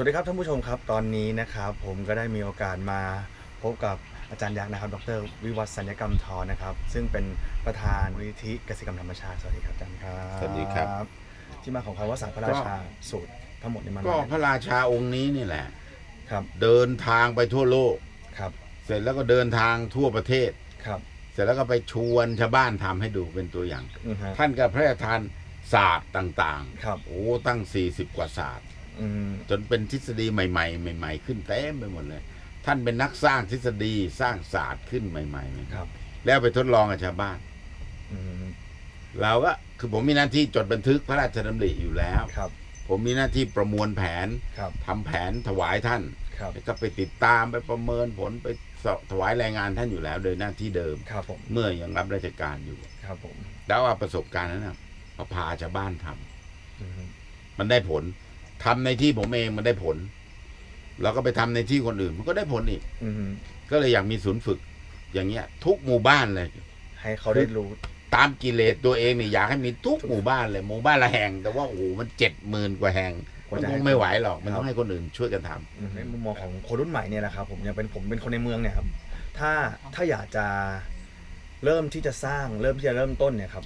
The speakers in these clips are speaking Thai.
สวัสดีครับท่านผู้ชมครับตอนนี้นะครับผมก็ได้มีโอกาสมาพบกับอาจารย์ยักษ์นะครับ ดร วิวัฒน์สัญญกรรมทรนะครับ ซึ่งเป็นประธานมูลนิธิเกษตรกรรมธรรมชาติสวัสดีครับอาจารย์ครับสวัสดีครับ ที่มาของคำว่าศาสตร์พระราชาสูตรทั้งหมดนี้มันก็มาพระราชาองค์นี้นี่แหละ ครับ เดินทางไปทั่วโลกครับ เสร็จแล้วก็เดินทางทั่วประเทศครับ เสร็จแล้วก็ไปชวนชาวบ้านทำให้ดูเป็นตัวอย่างอือฮะท่านก็พระราชทานศาสตร์ต่างครับๆโอ้ตั้ง 40 กว่าศาสตร์ อืมจนเป็นทฤษฎีใหม่ๆใหม่ๆขึ้นเต็มไปหมดเลย ท่านเป็นนักสร้างทฤษฎีสร้างศาสตร์ขึ้นใหม่ๆครับ แล้วไปทดลองกับชาวบ้าน อืมเราก็คือผมมีหน้าที่จดบันทึกพระราชดำริอยู่แล้ว ครับ ผมมีหน้าที่ประมวลแผนครับ ทำแผนถวายท่านครับ แล้วก็ไปติดตามไปประเมินผลไปสอบถวายรายงานท่านอยู่แล้ว โดยหน้าที่เดิม ครับผม เมื่อยังรับราชการอยู่ ครับผมแล้วเอาประสบการณ์นั้นนะก็พาชาวบ้านทำอืมมันได้ผล ทำในที่ผมเองมันได้ผลเราก็ไปทำในที่คนอื่น มันก็ได้ผลอีกอืมก็เลยอยากมีศูนย์ฝึก อย่างเงี้ย ทุกหมู่บ้านเลย ให้เขาได้รู้ ตามกิเลสตัวเองเนี่ยอยากให้มีทุกหมู่บ้านเลยหมู่บ้านละแห่ง แต่ว่าโอ้โหมันเจ็ดหมื่นกว่าแห่งกว่ามันจะคให้งไม่ไหวหรอกมันครับต้องให้คนอื่นช่วยกันทำอืมในมุมมองของคนรุ่นใหม่เนี่ยนะครับ ผมยังเป็นผมเป็นคนในเมืองเนี่ยครับ ถ้าถ้าอยากจะเริ่มที่จะสร้างเริ่มที่จะเริ่มต้นเนี่ยครับ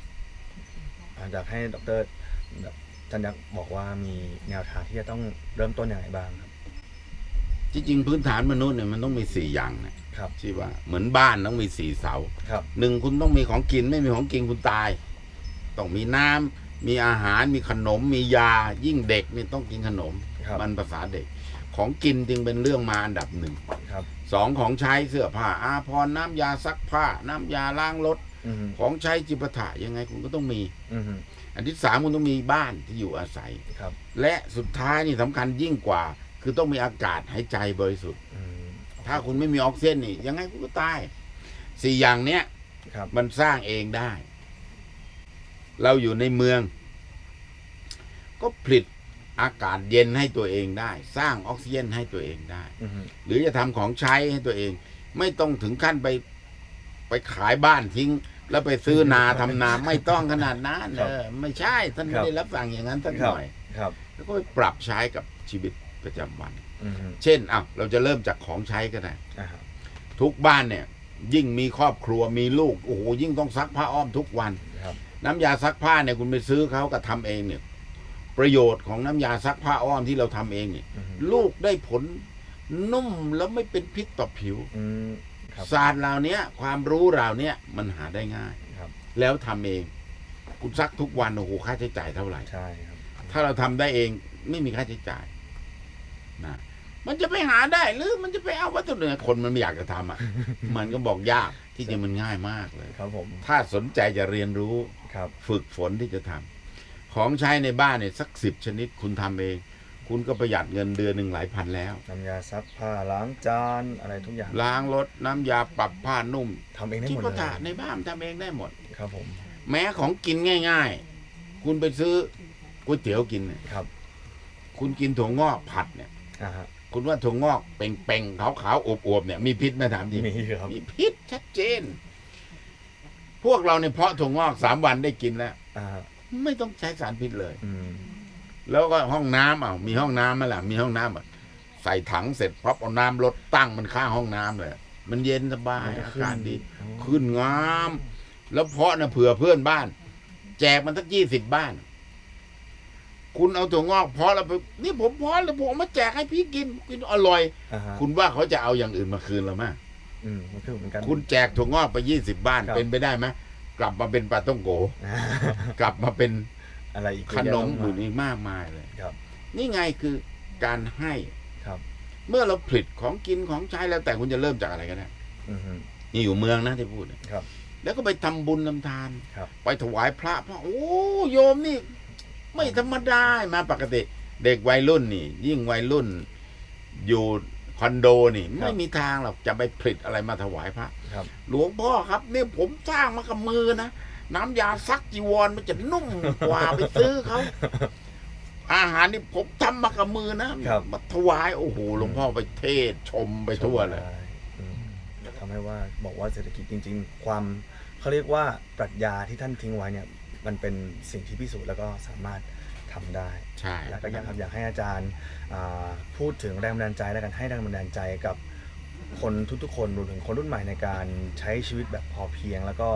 อาอยากให้ดรแบบ จันยักษ์บอกว่ามีแนวทางที่จะต้องเริ่มต้นอย่างไรบ้างครับ จริงๆพื้นฐานมนุษย์เนี่ยมันต้องมีสี่อย่างนะครับที่ว่าเหมือนบ้านต้องมีสี่เสาครับหนึ่งคุณต้องมีของกินไม่มีของกินคุณตาย ต้องมีน้ำมีอาหารมีขนม มียายิ่งเด็กนี่ต้องกินขนมครับมันภาษาเด็ก ของกินจึงเป็นเรื่องมาอันดับหนึ่งครับสองของใช้เสื้อผ้าอาภรณ์น้ำยาซักผ้า น้ำยาล้างรถอืมของใช้จิปาถะยังไงคุณก็ต้องมี อืมอันที่สามคุณต้องมีบ้านที่อยู่อาศัย ครับ และสุดท้ายนี่สำคัญยิ่งกว่า คือต้องมีอากาศหายใจบริสุทธิ์ อืมถ้าคุณไม่มีออกซิเจนนี่ ยังไงคุณก็ตายสี่อย่างเนี้ย ครับ มันสร้างเองได้ เราอยู่ในเมือง ก็ผลิตอากาศเย็นให้ตัวเองได้ สร้างออกซิเจนให้ตัวเองได้ อืมหรือจะทำของใช้ให้ตัวเอง ไม่ต้องถึงขั้นไปไปขายบ้านทิ้ง แล้วไปซื้อนาทำนาไม่ต้องขนาดนั้นเออไม่ใช่ท่านไม่ได้รับสั่งอย่างนั้นสักหน่อย ครับ แล้วก็ไปปรับใช้กับชีวิตประจำวัน อืมเช่นอ้าวเราจะเริ่มจากของใช้ก็ได้ อ่าฮะทุกบ้านเนี่ย ยิ่งมีครอบครัวมีลูกโอ้โหยิ่งต้องซักผ้าอ้อมทุกวัน ครับน้ำยาซักผ้าเนี่ยคุณไปซื้อเขาก็ทำเองเนี่ย ประโยชน์ของน้ำยาซักผ้าอ้อมที่เราทำเองเนี่ย อืมลูกได้ผลนุ่มแล้วไม่เป็นพิษต่อผิว อืม ครับ ศาสตร์เหล่าเนี้ย ความรู้เหล่าเนี้ยมันหาได้ง่าย ครับ แล้วทำเอง คุณซักทุกวันโอ้โหค่าใช้จ่ายเท่าไหร่ ใช่ครับ ถ้าเราทำได้เองไม่มีค่าใช้จ่ายนะมันจะไปหาได้หรือมันจะไปเอาวัตถุดิบคนมันไม่อยากจะทำอะ มันก็บอกยากที่จริงมันง่ายมากเลย ครับผม ถ้าสนใจจะเรียนรู้ ครับ ฝึกฝนที่จะทำของใช้ในบ้านเนี่ยสักสิบชนิดคุณทำเอง คุณก็ประหยัดเงินเดือนหนึ่งหลายพันแล้ว น้ำยาซักผ้าล้างจานอะไรทุกอย่างล้างรถน้ำยาปรับผ้านุ่มทำเองได้ที่หมดก็เลยถาในบ้านทำเองได้หมด ครับผมแม้ของกินง่าย ๆ คุณไปซื้อก๋วยเตี๋ยวกินเนี่ยครับคุณกินถั่วงอกผัดเนี่ย อ่าฮะคุณว่าถั่วงอกเป่งๆขาวๆอวบๆเนี่ยมีพิษไหมถามจริง มีครับมีพิษชัดเจน พวกเราเนี่ยเพาะถั่วงอกสามวันได้กินแล้ว อ่าฮะไม่ต้องใช้สารพิษเลย อืม แล้วก็ห้องน้ำอะมีห้องน้ำไหมล่ะมีห้องน้ำอะใส่ถังเสร็จพับเอาน้ำรถตั้งมันข้างห้องน้ำเลย มันเย็นสบายมันจะอาขึ้นกาศดีอ๋อขึ้นงาม แล้วเพาะนะเผื่อเพื่อนบ้าน แจกมันสักยี่สิบบ้าน คุณเอาถั่วงอกเพาะแล้วไปนี่ผมเพาะแล้วผมเอามาแจกให้พี่กินกินอร่อย อ่าฮะคุณว่าเขาจะเอาอย่างอื่นมาคืนเราไหมอืมมันคือเหมือนกัน คุณแจกถั่วงอกไปยี่สิบบ้านครับ เป็นไปได้ไหมกลับมาเป็นปลาต้องโก อ่ากลับมาเป็น อะไรอีกขนมเยอื่นแยะากอีกมากมายเลยครับ นี่ไงคือการให้ครับ เมื่อเราผลิตของกินของใช้แล้วแต่คุณจะเริ่มจากอะไรก็ได้อืมฮึนี่อยู่เมืองนะที่พูดเนี่ยครับ แล้วก็ไปทำบุญทำทานครับไปถวายพระพระโอ้โยมนี่ ไม่ธรรมดามาปกติ เด็กวัยรุ่นนี่ ยิ่งวัยรุ่น อยู่คอนโดนี่ ไม่มีทางหรอกจะไปผลิตอะไรมาถวายพระครับหลวงพ่อครับเนี่ยผมสร้างมากับมือนะ น้ำยาซักจีวรมันจะนุ่มกว่าไปซื้อเขาอาหารนี่ผมทำมากับมือนะครับมาถวายโอ้โหหลวงพ่อไปเทศชมไปทั่วเลยใช่อืมทำให้ว่าบอกว่าเศรษฐกิจจริง ๆ ความเขาเรียกว่าปรัชญาที่ท่านทิ้งไว้เนี่ย มันเป็นสิ่งที่พิสูจน์แล้วก็สามารถททำได้ใช่แล้วก็อยากครับอยากให้อาจารย์อ่าพูดถึงแรงบันดาลใจแล้วกันให้แรงบันดาลใจกับ คนทุกๆ คนรวมถึงคนรุ่นใหม่ในการใช้ชีวิตแบบพอเพียง แล้วก็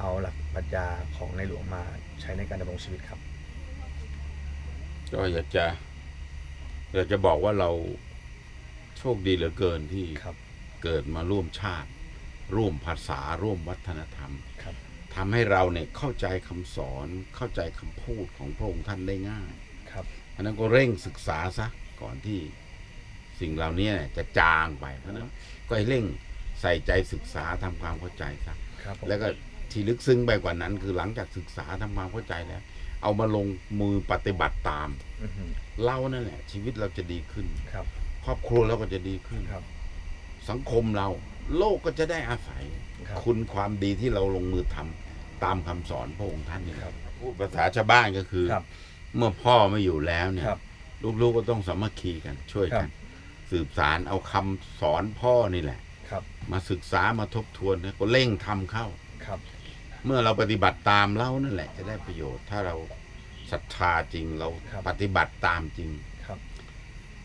เอาหลักปรัชญาของในหลวงมาใช้ในการดำรงชีวิตครับ ก็อยากจะอยากจะบอกว่าเราโชคดีเหลือเกินที่ครับ เกิดมาร่วมชาติ ร่วมภาษาร่วมวัฒนธรรมครับ ทำให้เราเนี่ยเข้าใจคำสอนเข้าใจคำพูดของพระองค์ท่านได้ง่ายครับ อันนั้นก็เร่งศึกษาซะก่อนที่ สิ่งเหล่านี้เนี่ยจะจางไปเพราะฉะนั้นก็ให้เร่งใส่ใจศึกษาทำความเข้าใจซะครับผมแล้วก็ที่ลึกซึ้งไปกว่านั้น คือหลังจากศึกษาทำความเข้าใจแล้ว เอามาลงมือปฏิบัติตามอือฮึเรานั่นแหละ ชีวิตเราจะดีขึ้น ครับครอบครัวเราก็จะดีขึ้น ครับ สังคมเรา โลกก็จะได้อาศัย ครับ คุณความดีที่เราลงมือทำตามคำสอนพระองค์ท่านนี่ครับพูดภาษาชาวบ้านก็คือ ครับ เมื่อพ่อไม่อยู่แล้วเนี่ย ครับ ลูกๆก็ต้องสามัคคีกันช่วยครักันบ สืบสารเอาคำสอนพ่อนี่แหละ ครับมาศึกษามาทบทวนแล้วก็เร่งทำเข้า ครับเมื่อเราปฏิบัติตามเล่านั่นแหละ จะได้ประโยชน์ ถ้าเราศรัทธาจริงเราครับปฏิบัติตามจริงครับ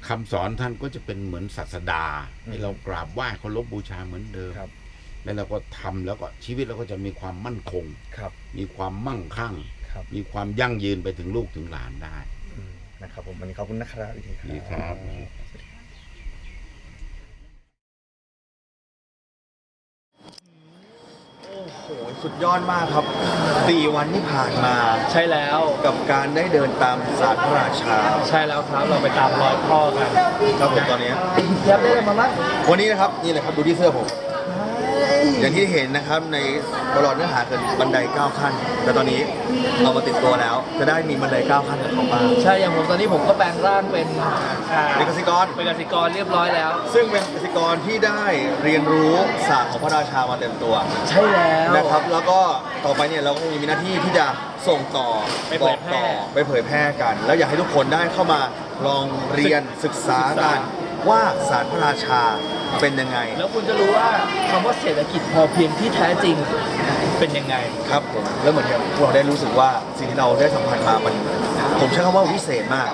คำสอนท่านก็จะเป็นเหมือนศาสดา อืม ให้เรากราบไหว้เคารพบูชาเหมือนเดิมครับแล้วเราก็ทำแล้วก็ชีวิตเราก็จะมีความมั่นคง ครับมีความมั่งคั่ง ครับมีความยั่งยืนไปถึงลูกถึงหลานได้ อืมนะครับผมวันนี้ขอบคุณนะครับอีกทีดีครับ โอ้โห สุดยอดมากครับสี่วันที่ผ่านมา ใช่แล้ว กับการได้เดินตามศาสตร์พระราชา ใช่แล้วครับ เราไปตามรอยพ่อกันครับผมตอนนี้ยับได้มาบ้างวันนี้นะครับ นี่เลยครับ ดูที่เสื้อผม อย่างที่เห็นนะครับในตลอดเนื้อหาคือบันได9ขั้น แต่ตอนนี้เอามาติดตัวแล้ว จะได้มีบันได9ขั้นกับเขาบ้างใช่ อย่างผมตอนนี้ผมก็แปลงร่างเป็นอ่าเป็นกสิกร เป็นกสิกรเรียบร้อยแล้ว ซึ่งเป็นกสิกรที่ได้เรียนรู้ศาสตร์ของพระราชามาเต็มตัวใช่แล้วนะครับ แล้วก็ต่อไปเนี่ยเราก็มีหน้าที่ที่จะส่งต่อไปบเผอยกแพร่ต่อไปเผยแพร่กัน แล้วอยากให้ทุกคนได้เข้ามาลองเรียนศึกษากัน ว่าศาสตร์พระราชาเป็นยังไงแล้วคุณจะรู้ว่าคำว่าเศรษฐกิจพอเพียงที่แท้จริงเป็นยังไง ครับผมแล้วเหมือนกับพวกเราได้รู้สึกว่าสิ่งที่เราได้สัมผัสมามันผมใช้คำว่าวิเศษมาก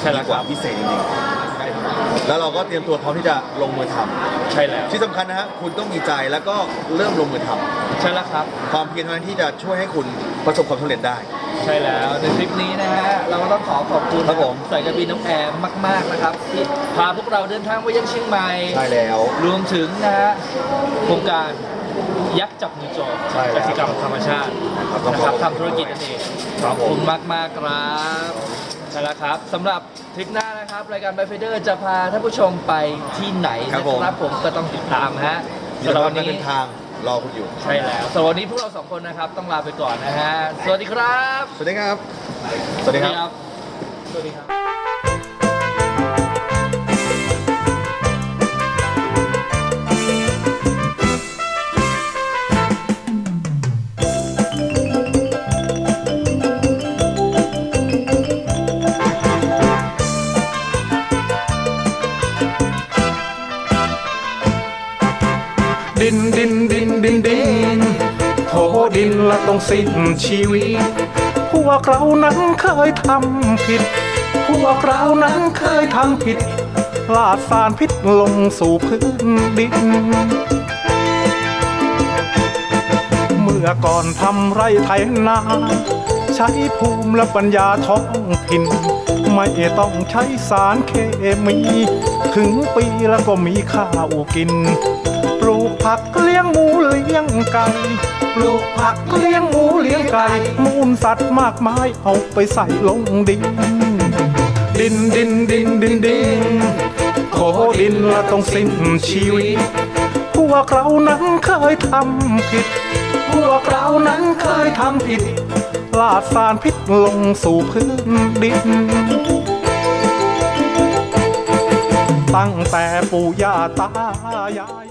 ใช่แล้ว ดีกว่าครับวิเศษจริงๆแล้วเราก็เตรียมตัวพร้อมที่จะลงมือทำใช่แล้วที่สำคัญนะฮะคุณต้องมีใจแล้วก็เริ่มลงมือทำใช่แล้วครับ ความเพียรเท่านั้นที่จะช่วยให้คุณประสบความสำเร็จได้ ใช่แล้วในคลิปนี้นะฮะเราก็ต้องขอขอบคุณครับผม สายการบินน้องแอร์มาก ๆนะครับที่พาพวกเราเดินทางไปยังเชียงใหม่ ใช่แล้ว รวมถึงนะฮะโครงการยักษ์จับมือโจรใช่แล้วกสิกรรมธรรมชาติครับต้องนะขคอรับบคุณทำธุรกิจนั่นเองครัขบอบผมคุณมากมากๆครับใช่แล้วครับสำหรับทริปหน้านะครับ รายการไบเฟเดอร์จะพาท่านผู้ชมไปที่ไหนครับนะผมครับผมก็ต้องติดตามฮะมีสำหรับวัวันนนี้นี้ เดินทาง รอคุณอยู่ ใช่แล้วสำหรับวันนี้พวกเราสองคนนะครับต้องลาไปก่อนนะฮะ สวัสดีครับ สวัสดีครับ สวัสดีครับ สวัสดีครับ ต้องสิ้นชีวิต พวกเรานั้นเคยทำผิด พวกเรานั้นเคยทำผิด ลาดสารพิษลงสู่พื้นดิน เมื่อก่อนทำไรไถนา ใช้ภูมิและปัญญาท้องถิ่นไม่ต้องใช้สารเคมี ถึงปีแล้วก็มีข้าวกิน ปลูกผัก เลี้ยงหมูเลี้ยงไก่ปลูกผักเลี้ยงหมูเลี้ยงไก่มูลสัตว์มากมายเอาไปใส่ลงดิน ดินดินดินดินดินโถดินละต้องสิ้นชีวิต พวกเรานั้นเคยทำผิด พวกเรานั้นเคยทำผิดลาดสารพิษลงสู่พื้นดิน ตั้งแต่ปู่ย่าตายาย